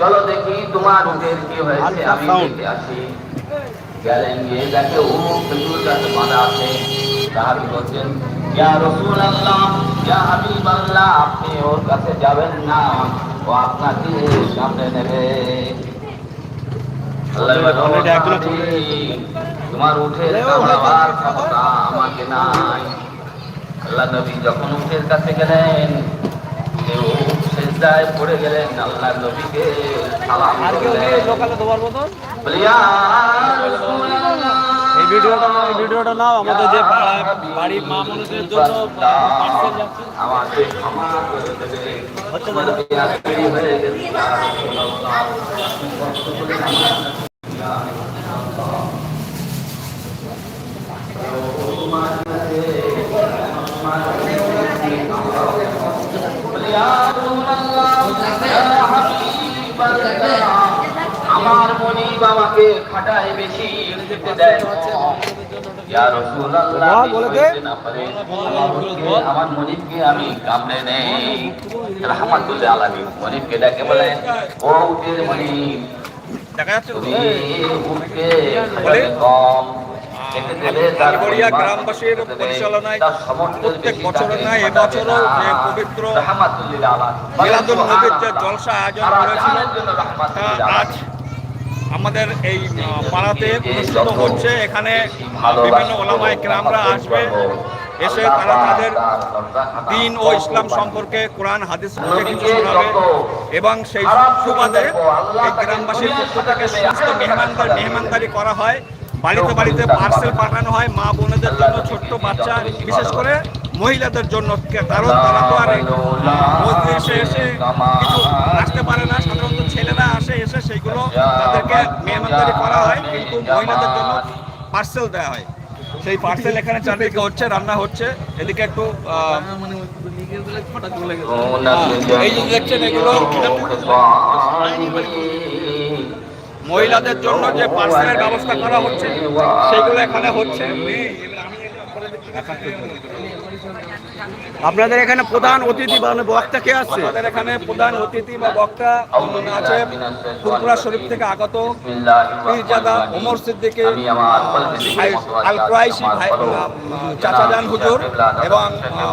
চলো দেখি তোমার উটের কি হয়েছে আমি দেখে আসি। গেলেন গিয়ে দেখে ও খেজুর গাছে বাঁধা আছে সাহাবী বলছেন ইয়া রাসূলুল্লাহ ইয়া হাবিবাল্লাহ আপনি ওর কাছে যাবেন না ও আপনাকে সামনে নেবে। আল্লাহ তোমার ক্ষমতা আমাকে নাই। আল্লাহ নবী যখন উঠের কাছে গেলেন কেউ সেজদায় পড়ে গেলেন আল্লাহ নবীকে সালাম করলেন লোকালে দেওয়ার মতন বলে, রাসূলুল্লাহ, এই ভিডিওটা নাও এই ভিডিওটা নাও আমাদের যে বা- বাড়ির মা মানুষদের জন্য পার্সেল যাচ্ছে আমাকে ক্ষমা করে দেবে হচ্ছে না? হয়ে গেছে, রাসূলুল্লাহ। আমার মনি বাবাকে খাটায় বেশি খেতে দেয়। ইয়া রাসূলুল্লাহ, বাবা, বলে দে। বলতে না পারে, আমার মনিবকে- আমি কামড়ে নেই। রহমাতুল্লাহ আলামিন। মনিবকে ডাকে বলেন ও উটের মনিব দেখা যাচ্ছে তো? তুমি উটকে কম গ্রামবাসীর পরিচালনায় প্রত্যেক তাকে এবছরও যে পবিত্র রহমাতুল্লাহ মিলাদুল নবীর যে জলসা আয়োজন করেছিল, আজ আমাদের এই পাড়াতে অনুষ্ঠিত হচ্ছে। এখানে বিভিন্ন ওলামায় গ্রামরা আসবে। এসে তারা তাদের দিন ও ইসলাম সম্পর্কে কোরআন হাদিস থেকে কিছু শোনাবে এবং সেই সুবাদে এই গ্রামবাসীর পক্ষ থেকে সমস্ত মেহমানদার মেহমানদারি করা হয়। বাড়িতে বাড়িতে পার্সেল পাঠানো হয় মা বোনেদের জন্য ছোট্ট বাচ্চা বিশেষ করে মহিলাদের জন্য। কারণ তারা তো আর মজলিসে এসে কিছু আসতে পারে না। সাধারণত ছেলেরা আসে এসে সেইগুলো তাদেরকে মেহমানদারি করা হয়। কিন্তু মহিলাদের জন্য পার্সেল দেওয়া হয়। সেই পার্সেল এখানে চারদিকে হচ্ছে রান্না হচ্ছে। এদিকে একটু এই যে দেখছেন এগুলো মহিলাদের জন্য যে পার্সেলের ব্যবস্থা করা হচ্ছে সেগুলো এখানে হচ্ছে। আপনাদের এখানে প্রধান অতিথি মানে বক্তা কে আসছে আমাদের এখানে প্রধান অতিথি বা বক্তা আছে। ফুলপুরা শরীফ থেকে আগত পীরজাদা ওমর সিদ্দিকী আল কুরাইশি চাচাজান হুজুর এবং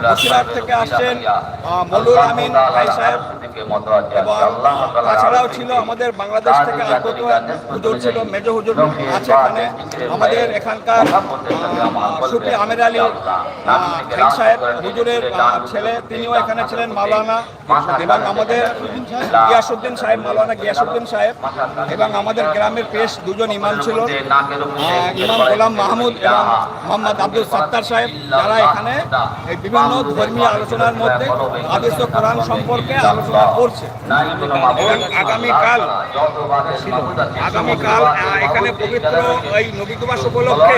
বসিরহাট থেকে আসছেন মলুর আমিন ভাই সাহেব। এবং তাছাড়াও ছিল আমাদের বাংলাদেশ থেকে আগত হুজুর ছিল মেজ হুজুর আছে এখানে। আমাদের এখানকার সুফি আমের আলী সাহেব হুজুরের ছেলে, তিনিও এখানে ছিলেন, মাওলানা এবং আমাদের গিয়াসুদ্দিন সাহেব, মাওলানা গিয়াসুদ্দিন সাহেব এবং আমাদের গ্রামের পেশ দুজন ইমাম ছিল ইমাম গোলাম মাহমুদ এবং মোহাম্মদ আব্দুল সত্তার সাহেব। যারা এখানে বিভিন্ন ধর্মীয় আলোচনার মধ্যে আদেশ কোরআন সম্পর্কে আলোচনা করছে। আগামীকাল আগামীকাল এখানে পবিত্র এই নবী দিবস উপলক্ষে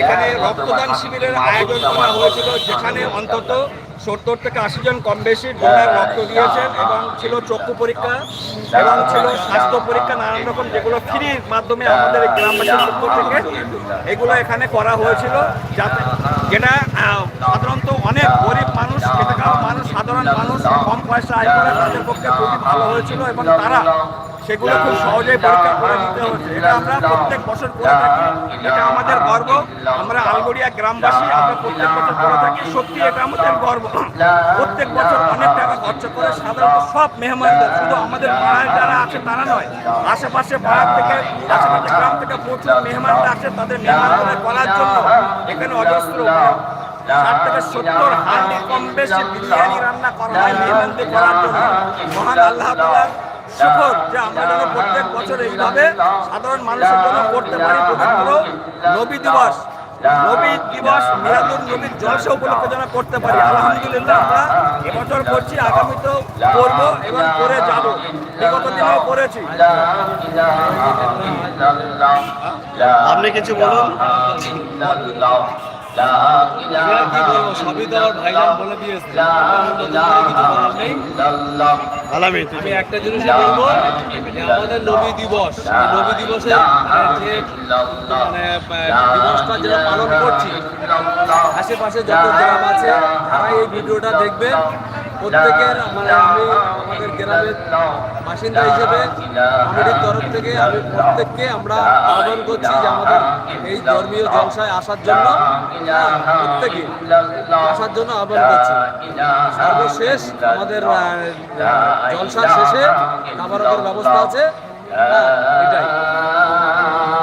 এখানে রক্তদান শিবিরের আয়োজন করা হয়েছিল, যেখানে অন্তত সত্তর থেকে আশি জন কম বেশি ডোনার রক্ত দিয়েছেন এবং ছিল চক্ষু পরীক্ষা এবং ছিল স্বাস্থ্য পরীক্ষা, নানান রকম যেগুলো ফ্রির মাধ্যমে আমাদের গ্রামবাসীর পক্ষ থেকে। এগুলো এখানে করা হয়েছিল যাতে যেটা সাধারণত অনেক গরিব মানুষ খেতে মানুষ, সাধারণ মানুষ কম পয়সা আয় করে তাদের পক্ষে খুবই ভালো হয়েছিল এবং তারা সেগুলো খুব সহজেই পরীক্ষা করে নিতে হচ্ছে। এটা আমরা প্রত্যেক বছর করে থাকি। এটা আমাদের গর্ব। আমরা আলগড়িয়া গ্রামবাসী আমরা প্রত্যেক বছর করে থাকি। সত্যি এটা আমাদের গর্ব। প্রত্যেক বছর অনেক টাকা খরচ করে সাধারণত সব মেহমানদের শুধু আমাদের পাড়ায় যারা আছে তারা নয়। আশেপাশে পাড়ার থেকে আশেপাশে গ্রাম থেকে প্রচুর মেহমানরা আছে তাদের মেহমানদের করার জন্য এখানে অজস্র ষাট থেকে সত্তর হান্ডি কম বেশি বিরিয়ানি রান্না করা হয় মেহমানদের করার জন্য। মহান আল্লাহ শুকর যে আমরা যেন প্রত্যেক বছর এইভাবে সাধারণ মানুষের জন্য করতে পারি পবিত্র নবী দিবস নবী দিবস মিলাদুল নবীর জলসা উপলক্ষে যেন করতে পারি, আলহামদুলিল্লাহ আমরা এবছর করছি, আগামীতেও করব এবং করে যাব। বিগত দিনেও করেছি। আপনি কিছু বলুন? আমি একটা জিনিস বলব আমাদের নবী দিবস নবী দিবসে যে মানে দিবসটা যেটা পালন করছি, আশেপাশে যত গ্রাম আছে তারা এই ভিডিওটা দেখবে। প্রত্যেকের মানে আমি আমাদের গ্রামের বাসিন্দা হিসেবে কমিটির তরফ থেকে আমি প্রত্যেককে আমরা আহ্বান করছি যে আমাদের এই ধর্মীয় জলসায় আসার জন্য হ্যাঁ, প্রত্যেকে আসার জন্য আহ্বান করছি। সর্বশেষ আমাদের জলসার শেষে খাবারের ব্যবস্থা আছে। হ্যাঁ, এটাই।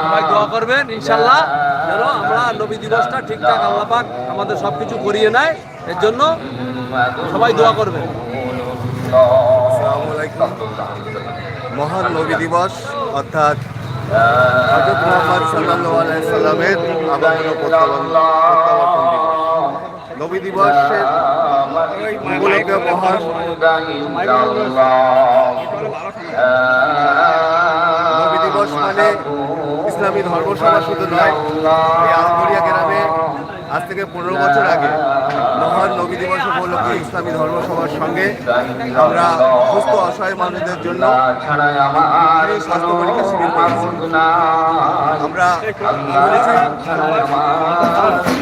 সবাই দোয়া করবেন ইনশাল্লাহ যেন আমরা নবী দিবসটা ঠিকঠাক আল্লাহ পাক আমাদের সব কিছু করিয়ে নেয়। এর জন্য সবাই দোয়া করবেন। মহান নবী দিবস, অর্থাৎ দিবস। নবী দিবস মানে ইসলামী ধর্মসভা শুধু নয়, এই গ্রামে আজ থেকে পনেরো বছর আগে মহান নবী দিবস উপলক্ষে ইসলামী ধর্মসভার সঙ্গে আমরা সুস্থ, অসহায় মানুষদের জন্য স্বাস্থ্য পরীক্ষা শিবির করেছি। আমরা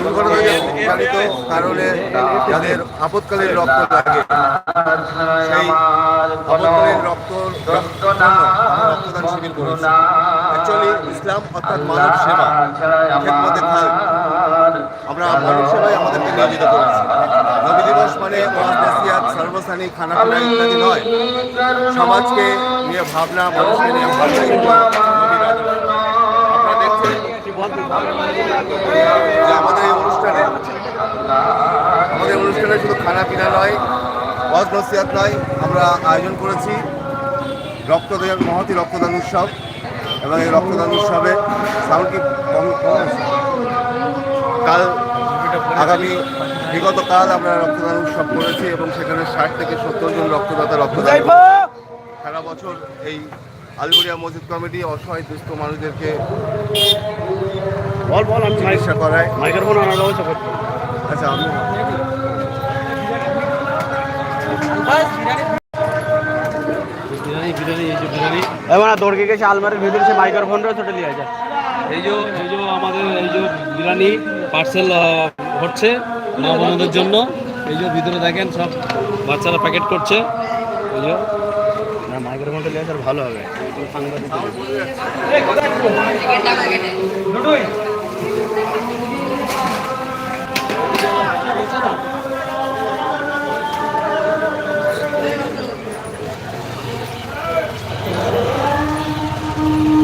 দুর্ঘটনাজনিত কারণে যাদের আপৎকালীন রক্ত লাগে, সেই আপৎকালীন রক্ত, রক্তদান শিবির করেছি। অ্যাকচুয়ালি ইসলাম অর্থাৎ মানব সেবা। খেদমতে খাল আমরা মানব সেবায় আমাদেরকে নিয়োজিত করেছি। নবী দিবস মানে ওয়াজ, নাসিয়াত সর্বস্থানী খানাপিনা ইত্যাদি নয়। সমাজকে নিয়ে ভাবনা, মানুষকে নিয়ে ভাবনা আমাদের এই অনুষ্ঠানে, আমাদের অনুষ্ঠানে শুধু খানা পিনা নয়, ওয়াজ, নসিয়াত নয়, আমরা আয়োজন করেছি রক্তদান, মহতি রক্তদান উৎসব। এবং এই রক্তদান উৎসবে সাউন্ড কি কম? কাল আগামী বিগত কাল আমরা রক্তদান উৎসব করেছি এবং সেখানে ষাট থেকে সত্তর জন রক্তদাতা রক্তদান সারা বছর এই আলগুড়িয়া মসজিদ কমিটি অসহায় দুস্থ মানুষদেরকে বল বল আমি চিকিৎসা করায়। আচ্ছা আমি দৌড়কে গেছে আলমারির ভিতরে সে মাইক্রোফোন রয়েছে ওটা নিয়ে যায় এই যে এই যে আমাদের এই যে বিরিয়ানি পার্সেল হচ্ছে মা বোনদের জন্য। এই যে ভিতরে দেখেন সব বাচ্চারা প্যাকেট করছে। এই যে। না মাইক্রোফোনটা নিয়ে আসলে ভালো হবে। সাংবাদিক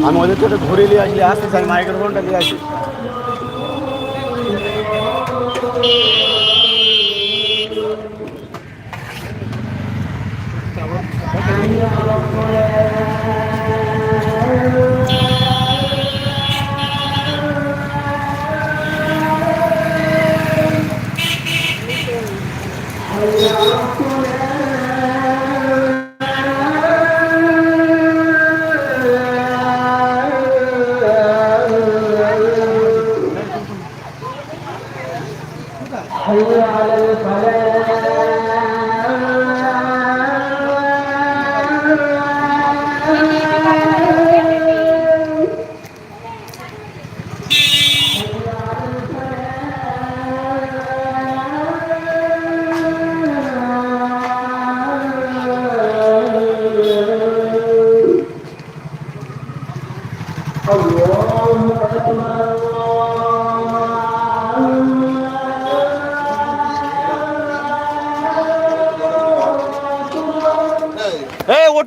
আমি ওদেরকে একটু ঘুরে নিয়ে আসলে আসতে চাই মাইক্রোফোনটা নিয়ে আসি এই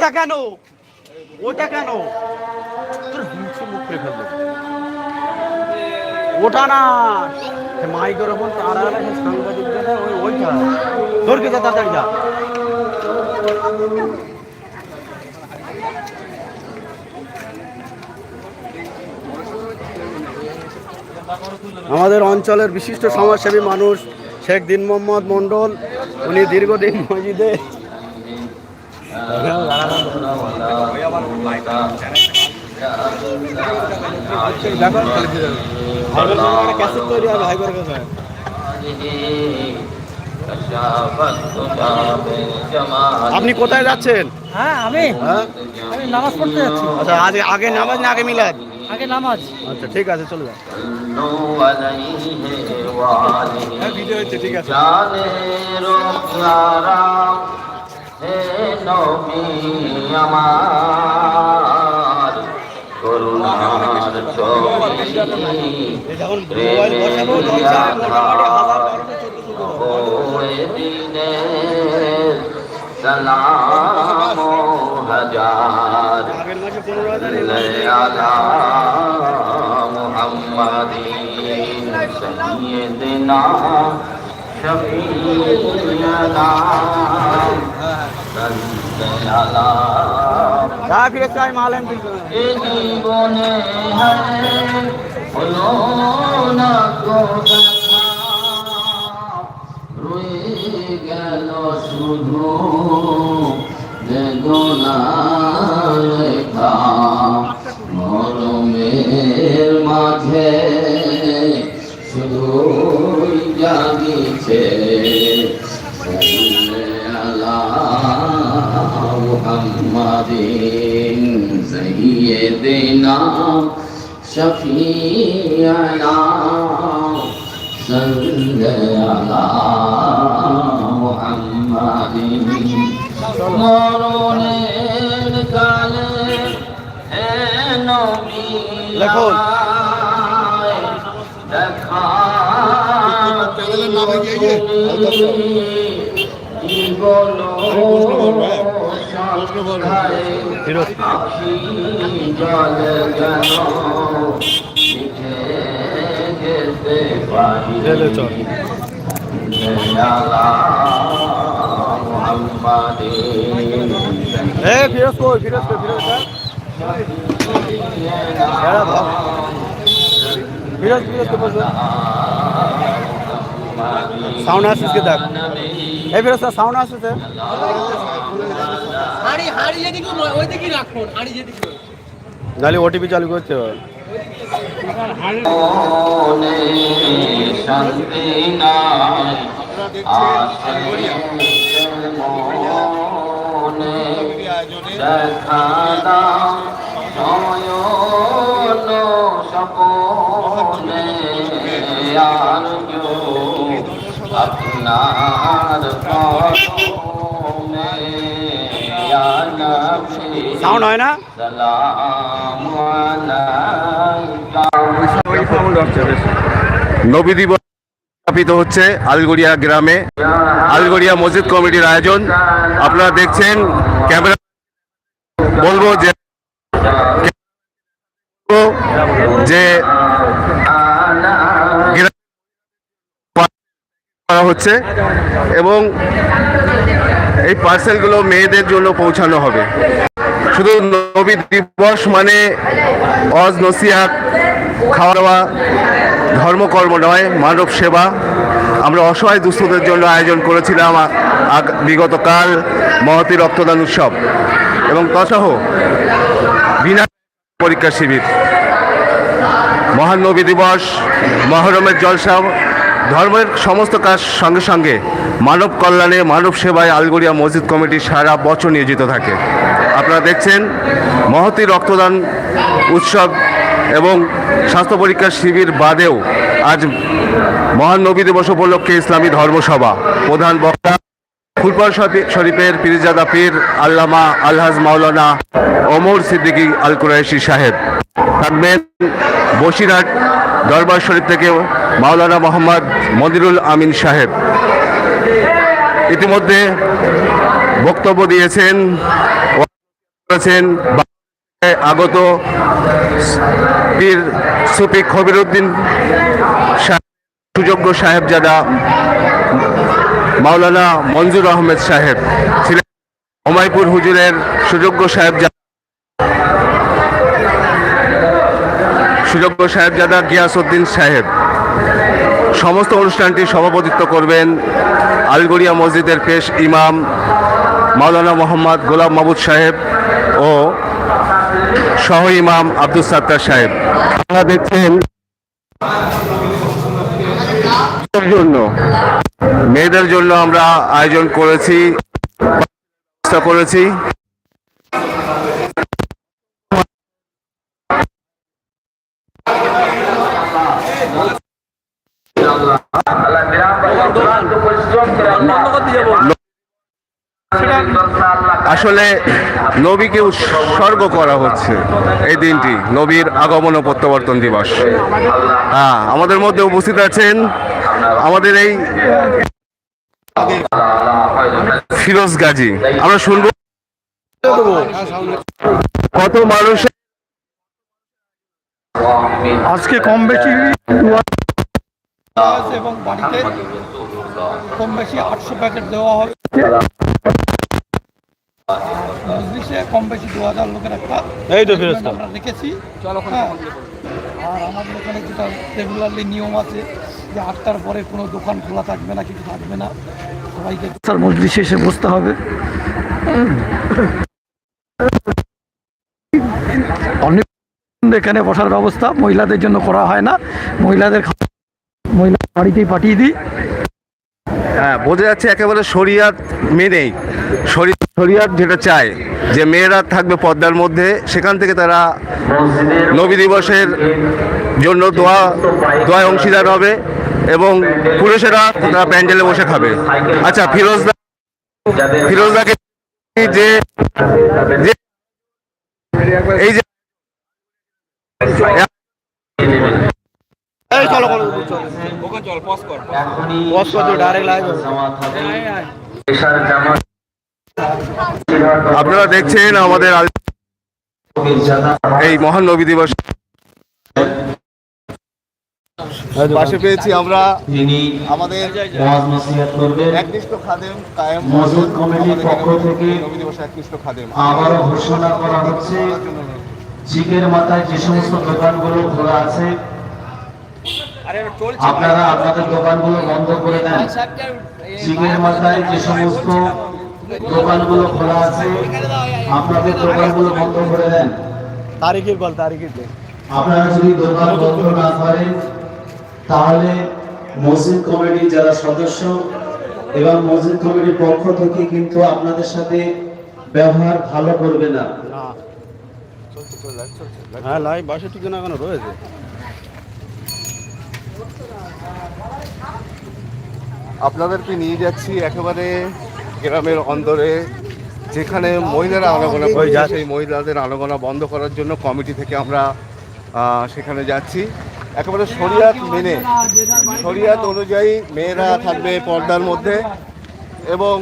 ওটা কেন? ওটা কেন? তোর হিংসে মুখ করে ফেলল। ওটা না। মাইক্রোফোন তার আর একটা সাংবাদিক যেটা ওই ওইটা। তোর কে তাড়াতাড়ি যা। আমাদের অঞ্চলের বিশিষ্ট সমাজসেবী মানুষ শেখ দিন মোহাম্মদ মণ্ডল, উনি দীর্ঘদিন মসজিদে আপনি কোথায় যাচ্ছেন? হ্যাঁ আমি। হ্যাঁ? আমি নামাজ পড়তে যাচ্ছি। আচ্ছা আজ আগে নামাজ না আগে মিলাদ? আগে নামাজ। আচ্ছা ঠিক আছে চলে যান। হ্যাঁ ভিডিও হচ্ছে ঠিক আছে। হাজার বারোশো চোদ্দশো সালাম হাজার আগের মাসে পনেরো হাজার এই মাসে على محمد سيدنا شفيعنا صل على যা ফিরে চাই মালেন জীবনে না গেল محمد سيدنا شفيعنا صل على محمد মরণের কালে এ নবী লেখুন। আমায় দেখা চ্যানেলের জলে চলে এ ফিরোজ কই ফিরোজ কই ফিরোজ ফিরোজ ফিরোজ কে বসো সাউন্ড আসছে দেখ। এই ফিরোজ সাউন্ড আসছে হাড়ি হাড়ি যেদিকে ওই দিকে রাখুন হাড়ি যেদিকে নাহলে ওটিপি চালু করতে হবে। আপনার সাউন্ড হয় না? নবী দিবস স্থাপিত হচ্ছে আলগড়িয়া গ্রামে। আলগড়িয়া মসজিদ কমিটির আয়োজন। আপনারা দেখছেন ক্যামেরা। বলব যে যে করা হচ্ছে এবং এই পার্সেলগুলো মেয়েদের জন্য পৌঁছানো হবে। শুধু নবী দিবস মানে অজ, নসিহাত খাওয়া দাওয়া ধর্মকর্ম নয়, মানব সেবা। আমরা অসহায় দুস্থদের জন্য আয়োজন করেছিলাম আ- আগ- বিগত কাল মহতি রক্তদান উৎসব। এবং তসহ বিনা পরীক্ষা শিবির। মহান নবী দিবস, মহরমের জলসা, ধর্মের সমস্ত কাজ সঙ্গে সঙ্গে মানব কল্যাণে, মানব সেবায় আলগড়িয়া মসজিদ কমিটি সারা বছর নিয়োজিত থাকে। আপনারা দেখছেন মহতি রক্তদান উৎসব এবং স্বাস্থ্য পরীক্ষার শিবির বাদেও আজ মহান নবী দিবস উপলক্ষে ইসলামী ধর্মসভা। প্রধান বক্তা ফুলপুর শরীফের পীরজাদা পীর আল্লামা আলহাজ মাওলানা ওমর সিদ্দিকী আল কুরাইশি সাহেব। থাকবেন বসিরহাট দরবার শরীফ থেকে মাওলানা মোহাম্মদ মদিরুল আমিন সাহেব। ইতিমধ্যে বক্তব্য দিয়েছেন করেছেন আগত পীর সুফি খবিরুদ্দিন সাহেব, সুযোগ্য সাহেবজাদা মাওলানা মঞ্জুর আহমেদ সাহেব ছিলেন হোমাইপুর হুজুরের সুযোগ্য সাহেব সুযোগ্য সাহেবজাদা গিয়াসউদ্দিন সাহেব। সমস্ত অনুষ্ঠানটি সভাপতিত্ব করবেন আলগড়িয়া মসজিদের পেশ ইমাম মাওলানা মোহাম্মদ গোলাম মাহমুদ সাহেব। ও সহ ইমাম আব্দুল সাত্তার সাহেব। আপনারা দেখছেন জন্য। মেয়েদের জন্য আমরা আয়োজন করেছি করেছি আল্লাহ নিরাপদ ক্লান্ত পরিশ্রম করে আল্লাহ আসলে নবীকে উৎসর্গ করা হচ্ছে এই দিনটি, নবীর আগমন ও প্রত্যাবর্তন দিবস। হ্যাঁ আমাদের মধ্যে উপস্থিত আছেন আমাদের এই ফিরোজ গাজী। আমরা শুনব। কত মানুষ আজকে কম বেশি এবং বাড়িতে কম বেশি আটশো প্যাকেট দেওয়া হবে। মজলিসে কম বেশি দু হাজার লোকের একটা এই তো আমরা রেখেছি হ্যাঁ। আর আমাদের এখানে যেটা রেগুলারলি নিয়ম আছে যে আটটার পরে কোনো দোকান খোলা থাকবে না কিছু থাকবে না। সবাইকে স্যার মজলিসে এসে বসতে হবে। অনেক এখানে বসার ব্যবস্থা মহিলাদের জন্য করা হয় না। মহিলাদের মহিলা বাড়িতেই পাঠিয়ে দিই। হ্যাঁ বোঝা যাচ্ছে একেবারে শরিয়াত মেনেই শরি- শরিয়াত যেটা চায় যে মেয়েরা থাকবে পর্দার মধ্যে সেখান থেকে তারা নবী দিবসের জন্য দোয়া দোয়া অংশীদার হবে এবং পুরুষেরা তারা প্যান্ডেলে বসে খাবে। আচ্ছা ফিরোজদা ফিরোজদাকে যে যে এই যে এই চলো চলো বস করছ ডাইরেক্ট লাইভ আপনারা দেখছেন আমাদের এই মহান নবী দিবস। পাশে পেয়েছি আমরা আমাদের একনিষ্ঠ খাদেম কায়েম মসজিদ কমিটির পক্ষ থেকে নবী দিবসে একনিষ্ঠ খাদেম। আবারও ঘোষণা করা হচ্ছে চিকের মাথায় যে সমস্ত দোকানগুলো খোলা আছে আপনারা আপনাদের দোকানগুলো বন্ধ করে দেন। চিকের মাথায় যে সমস্ত দোকানগুলো খোলা আছে। আপনাদের দোকানগুলো বন্ধ করে দেন। তারিখের বল তারিখের আপনারা যদি দোকান বন্ধ না করেন তাহলে মসজিদ কমিটির যারা সদস্য এবং মসজিদ কমিটির পক্ষ থেকে কিন্তু আপনাদের সাথে ব্যবহার ভালো করবে না। হ্যাঁ লাইভ বাসে ঠিক না কেন রয়েছে। আপনাদেরকে নিয়ে যাচ্ছি একেবারে গ্রামের অন্দরে যেখানে মহিলারা আনাগোনা করে যায় সেই মহিলাদের আনাগোনা বন্ধ করার জন্য কমিটি থেকে আমরা সেখানে যাচ্ছি। একেবারে শরিয়াত মেনে শরিয়াত অনুযায়ী মেয়েরা থাকবে পর্দার মধ্যে এবং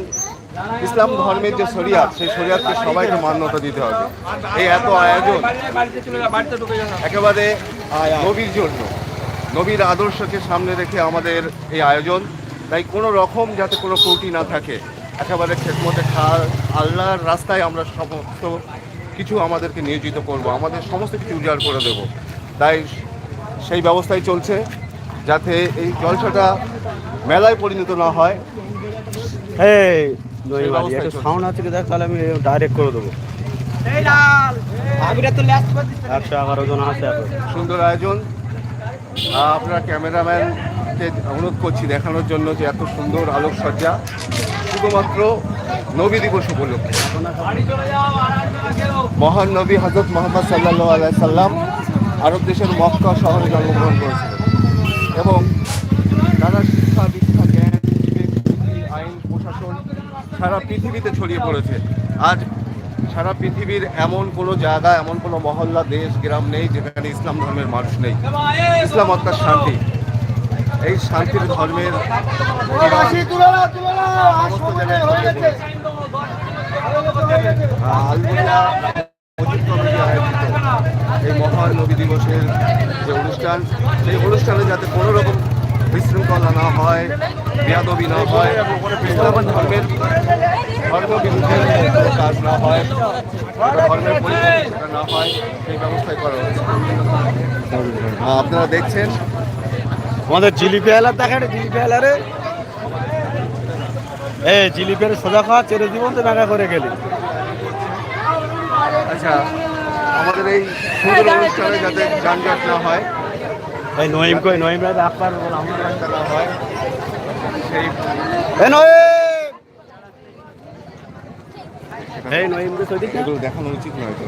ইসলাম ধর্মের যে শরিয়াত সেই শরিয়াতকে সবাইকে মান্যতা দিতে হবে। এই এত আয়োজন একেবারে নবীর জন্য। নবীর আদর্শকে সামনে রেখে আমাদের এই আয়োজন। তাই কোনো রকম যাতে কোনো ত্রুটি না থাকে একেবারে খেদমতে খা আল্লাহর রাস্তায় আমরা সমস্ত কিছু আমাদেরকে নিয়োজিত করব আমাদের সমস্ত কিছু উজাড় করে দেব। তাই সেই ব্যবস্থাই চলছে যাতে এই জলসাটা মেলায় পরিণত না হয়। এই সেই ব্যবস্থাই একটু সাউন্ড আছে দেখ তাহলে আমি ডাইরেক্ট করে দেবো। একশো এগারো জন আছে এখন। সুন্দর আয়োজন। আপনার ক্যামেরাম্যানকে অনুরোধ করছি দেখানোর জন্য যে এত সুন্দর আলোকসজ্জা। শুধুমাত্র নবী দিবস উপলক্ষে। মহান নবী হজরত মোহাম্মদ সাল্লাহ আলাই সাল্লাম আরব দেশের মক্কা শহরে জন্মগ্রহণ করেছিলেন। এবং নানা শিক্ষা, দীক্ষা, জ্ঞান আইন, প্রশাসন সারা পৃথিবীতে ছড়িয়ে পড়েছে। আজ সারা পৃথিবীর এমন কোনো জায়গা, এমন কোনো মহল্লা, দেশ, গ্রাম নেই যেখানে ইসলাম ধর্মের মানুষ নেই। ইসলাম অর্থাৎ শান্তি। এই শান্তির ধর্মের এই মহান নবী দিবসের যে অনুষ্ঠান, সেই অনুষ্ঠানে যাতে কোনো রকম বিশৃঙ্খলা না হয়, বেয়াদবি না হয়, ইসলাম ধর্মের ধর্ম বিরুদ্ধে কাজ না হয় ধর্মের না হয় ব্যবস্থাই করা হয়েছে। আপনারা দেখছেন আমাদের জিলিপি আলার দেখেন জিলিপি আলারে। এই জিলিপের সোজা খাওয়া চেরে জীবন তো নাগা করে গেলি। আচ্ছা আমাদের এই সুন্দর অনুষ্ঠানে যাতে যানজট না হয় এই নইম কই নইম রাত আপার বলা আমরা না হয়। সেই এ নইম! এই নইম রে সদি এগুলো দেখানো উচিত নয় তো।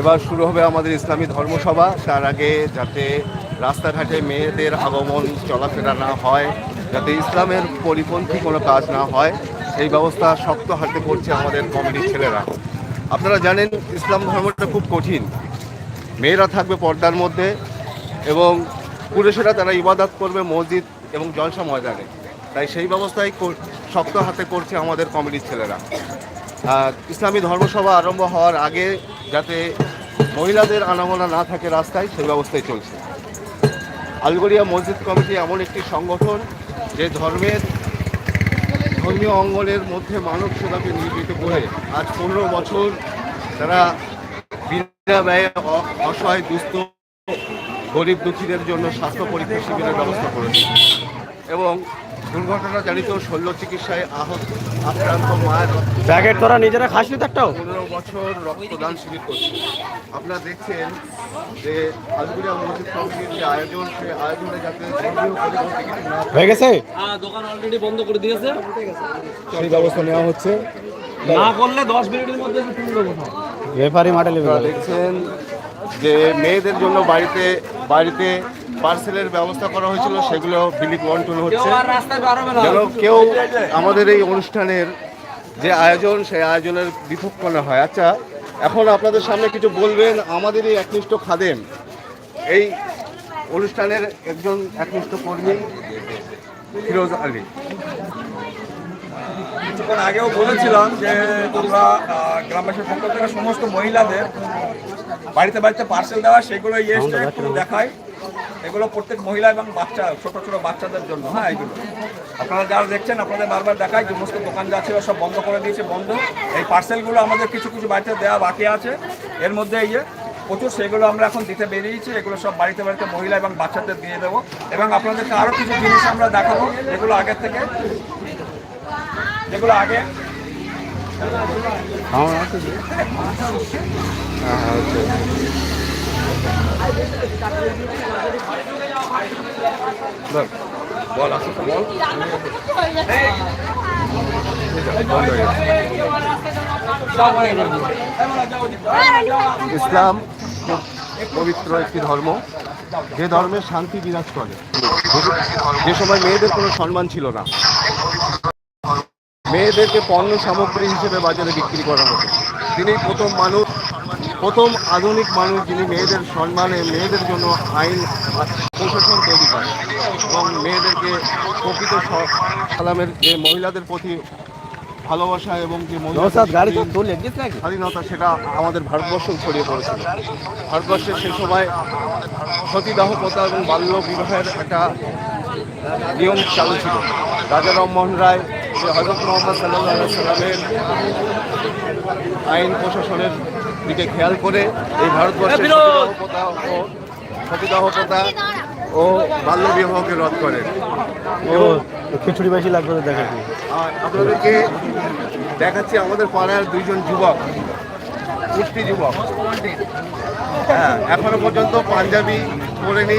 এবার শুরু হবে আমাদের ইসলামী ধর্মসভা। তার আগে যাতে রাস্তাঘাটে মেয়েদের আগমন চলাফেরা না হয়, যাতে ইসলামের পরিপন্থী কোনো কাজ না হয়, এই ব্যবস্থা শক্ত হাতে করছে আমাদের কমিটির ছেলেরা। আপনারা জানেন, ইসলাম ধর্মটা খুব কঠিন। মেয়েরা থাকবে পর্দার মধ্যে এবং পুরুষেরা তারা ইবাদত করবে মসজিদ এবং জলসা ময়দানে। তাই সেই ব্যবস্থাই শক্ত হাতে করছে আমাদের কমিটির ছেলেরা। ইসলামী ধর্মসভা আরম্ভ হওয়ার আগে যাতে মহিলাদের আনাগোনা না থাকে রাস্তায়, সেই ব্যবস্থাই চলছে। আলগড়িয়া মসজিদ কমিটি এমন একটি সংগঠন যে ধর্মের ধর্মীয় অঙ্গনের মধ্যে মানব সেবাকে নিয়োজিত করে আজ পনেরো বছর তারা বিনা ব্যয়ে অসহায়, দুস্থ, গরিব দুঃখীদের জন্য স্বাস্থ্য পরীক্ষা শিবিরের ব্যবস্থা করেছে। এবং দুর্ঘটনা জানিত শল্য চিকিৎসায় আহত আক্রান্ত মায়ের প্যাকেট তোরা নিজেরা খাসনি তো একটাও? পনেরো বছর রক্তদান শিবির করছে। আপনারা দেখছেন যে আলগুড়িয়া মসজিদ কমিটির যে আয়োজন সেই আয়োজনে যাতে হয়ে গেছে? হ্যাঁ দোকান অলরেডি বন্ধ করে দিয়েছে। সেই ব্যবস্থা নেওয়া হচ্ছে। না করলে দশ মিনিটের মধ্যে। রেফারি মাঠে। দেখছেন যে মেয়েদের জন্য বাড়িতে বাড়িতে পার্সেলের ব্যবস্থা করা হয়েছিল সেগুলো বিলি বন্টন হচ্ছে। যেন কেউ আমাদের এই অনুষ্ঠানের যে আয়োজন সেই আয়োজনের না হয়। আচ্ছা এখন আপনাদের সামনে কিছু বলবেন? আমাদের এই একনিষ্ঠ খাদেম এই অনুষ্ঠানের একজন একনিষ্ঠ কর্মী ফিরোজ আলী। কিছুক্ষণ আগেও বলেছিলাম যে আমরা গ্রামবাসীর পক্ষ থেকে সমস্ত মহিলাদের বাড়িতে বাড়িতে পার্সেল দেওয়া সেগুলো ইয়ে একটু দেখাই। এগুলো প্রত্যেক মহিলা এবং বাচ্চা, ছোট ছোট বাচ্চাদের জন্য হ্যাঁ এগুলো। আপনারা যারা দেখছেন, আপনাদের বারবার দেখায় সমস্ত দোকান যা ছিল সব বন্ধ করে দিয়েছে, বন্ধ। এই পার্সেলগুলো আমাদের কিছু কিছু বাড়িতে দেওয়া বাকি আছে। এর মধ্যে এই যে প্রচুর, সেগুলো আমরা এখন দিতে বেরিয়েছি, এগুলো সব বাড়িতে বাড়িতে মহিলা এবং বাচ্চাদের দিয়ে দেবো। এবং আপনাদেরকে আরও কিছু জিনিস আমরা দেখাবো, যেগুলো আগের থেকে, যেগুলো আগে আমার আছে। বল আসো বল। ইসলাম পবিত্র একটি ধর্ম। যে ধর্মের শান্তি বিরাজ করে। যে সময় মেয়েদের কোনো সম্মান ছিল না। মেয়েদেরকে পণ্য সামগ্রী হিসেবে বাজারে বিক্রি করা হতো। তিনি প্রথম মানুষ প্রথম আধুনিক মানুষ যিনি মেয়েদের সম্মানে মেয়েদের জন্য আইন প্রশাসন তৈরি করেন এবং মেয়েদেরকে প্রকৃত সালামের যে মহিলাদের প্রতি ভালোবাসা এবং যে স্বাধীনতা সেটা আমাদের ভারতবর্ষ ছড়িয়ে পড়েছিল। ভারতবর্ষের সে সময় সতীদাহ প্রথা এবং বাল্য বিবাহের একটা নিয়ম চালু ছিল। রাজা রামমোহন রায় যে হজরত মোহাম্মদ সাল্লাহ সাল্লামের আইন প্রশাসনের দিকে খেয়াল করে এই ভারতবর্ষের এ, সতীদাহ প্রথা ও বাল্য বিবাহকে রদ করেন ও খিচুড়ি বেশি লাগবে তো দেখা কি। আর আপনাদেরকে দেখাচ্ছি আমাদের পাড়ার দুইজন যুবক পুষ্টি যুবক। হ্যাঁ এখনও পর্যন্ত পাঞ্জাবি পরেনি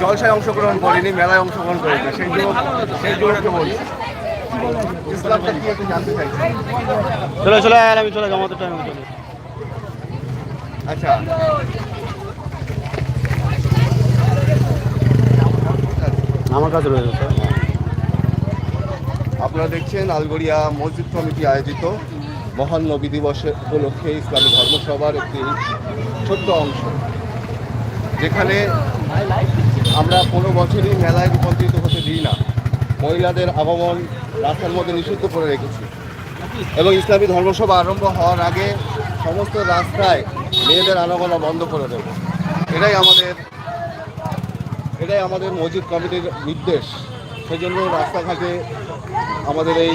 জলসায় অংশগ্রহণ করেনি মেলায় অংশগ্রহণ করেনি। সেই যুবক সেই যুবককে বলছি। ইসলামটা কি একটু জানতে চাইছি? চলে চলে আমি চলে জমাতে টাইম চলে। আচ্ছা। আমার কাছে রয়েছে স্যার। আপনারা দেখছেন আলগড়িয়া মসজিদ কমিটি আয়োজিত মহান নবী দিবসে উপলক্ষে ইসলামী ধর্মসভার একটি ছোট্ট অংশ যেখানে আমরা কোনো বছরই মেলায় রূপান্তরিত হতে দিই না। মহিলাদের আগমন রাস্তার মধ্যে নিষিদ্ধ করে রেখেছি। এবং ইসলামী ধর্মসভা আরম্ভ হওয়ার আগে সমস্ত রাস্তায় মেয়েদের আনাগোনা বন্ধ করে দেব। এটাই আমাদের এটাই আমাদের মসজিদ কমিটির নির্দেশ। সেজন্য রাস্তাঘাটে আমাদের এই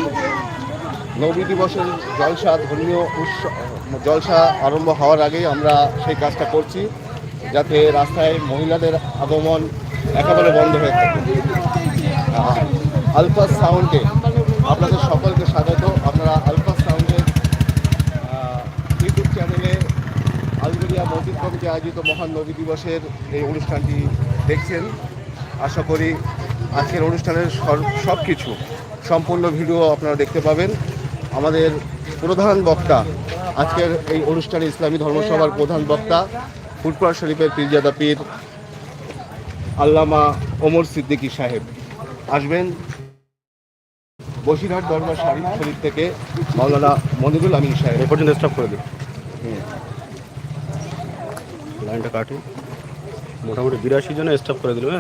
নবী দিবসের জলসা ধর্মীয় উৎসব জলসা আরম্ভ হওয়ার আগেই আমরা সেই কাজটা করছি যাতে রাস্তায় মহিলাদের আগমন একেবারে বন্ধ হয়ে থাকে। আহ, আলফাস সাউন্ডে আপনাদের আয়োজিত মহান নবী দিবসের এই অনুষ্ঠানটি দেখছেন। আশা করি আজকের অনুষ্ঠানের সব কিছু সম্পূর্ণ ভিডিও আপনারা দেখতে পাবেন। আমাদের প্রধান বক্তা আজকের এই অনুষ্ঠানে ইসলামী ধর্মসভার প্রধান বক্তা ফুটপাড় শরীফের পীরজাদা পীর আল্লামা ওমর সিদ্দিকী সাহেব আসবেন। বসিরহাট দরবার শরীফ শরীফ থেকে মাওলানা মনিরুল আমিন সাহেব। এ পর্যন্ত স্টপ করে দিই লাইনটা কাটি মোটামুটি বিরাশি জনে স্টাফ করে দিল হ্যাঁ?